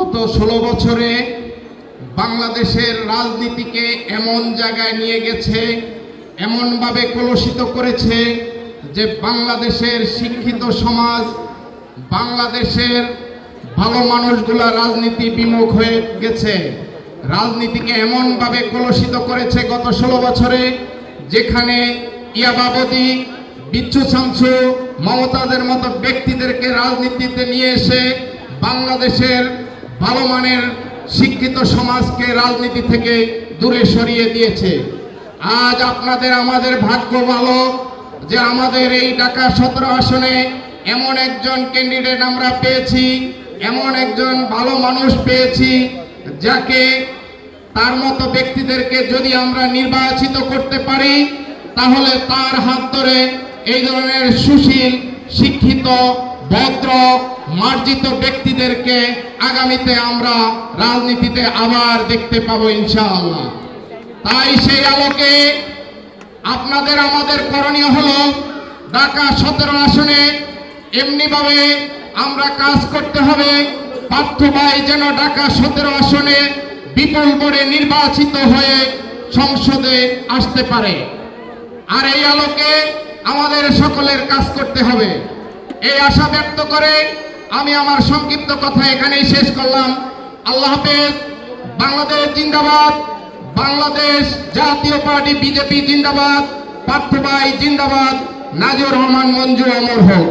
গত ষোলো বছরে বাংলাদেশের রাজনীতিকে এমন জায়গায় নিয়ে গেছে, এমনভাবে কলুষিত করেছে যে বাংলাদেশের শিক্ষিত সমাজ, বাংলাদেশের ভালো মানুষগুলা রাজনীতি বিমুখ হয়ে গেছে। রাজনীতিকে এমনভাবে কলুষিত করেছে গত ষোলো বছরে যেখানে ইয়াবাবতী বিচ্ছু শামসু মমতাজের মতো ব্যক্তিদেরকে রাজনীতিতে নিয়ে এসে বাংলাদেশের ভালো মানের শিক্ষিত সমাজকে রাজনীতি থেকে দূরে সরিয়ে দিয়েছে। আজ আপনাদের আমাদের ভাগ্য ভালো যে আমাদের এই ঢাকা সতেরো আসনে এমন একজন ক্যান্ডিডেট আমরা পেয়েছি, এমন একজন ভালো মানুষ পেয়েছি, যাকে তার মতো ব্যক্তিদেরকে যদি আমরা নির্বাচিত করতে পারি, তাহলে তার হাত ধরে এই ধরনের সুশীল, শিক্ষিত ভদ্র, মার্জিত ব্যক্তিদেরকে আগামীতে আমরা রাজনীতিতে আবার দেখতে পাবো ইনশাআল্লাহ। তাই সেই আলোকে আপনাদের, আমাদের করণীয় হলো ঢাকা সতেরো আসনে এমনিভাবে আমরা কাজ করতে হবে। পার্থ ভাই যেন ঢাকা সতেরো আসনে বিপুল করে নির্বাচিত হয়ে সংসদে আসতে পারে। আর এই আলোকে আমাদের সকলের কাজ করতে হবে। এই আশা ব্যক্ত করে আমি আমার সংক্ষিপ্ত কথা এখানেই শেষ করলাম। আল্লাহ হাফেজ, বাংলাদেশ জিন্দাবাদ, বাংলাদেশ জাতীয় পার্টি বিজেপি জিন্দাবাদ পার্থ ভাই জিন্দাবাদ নাজির রহমান মঞ্জু অমর হোক।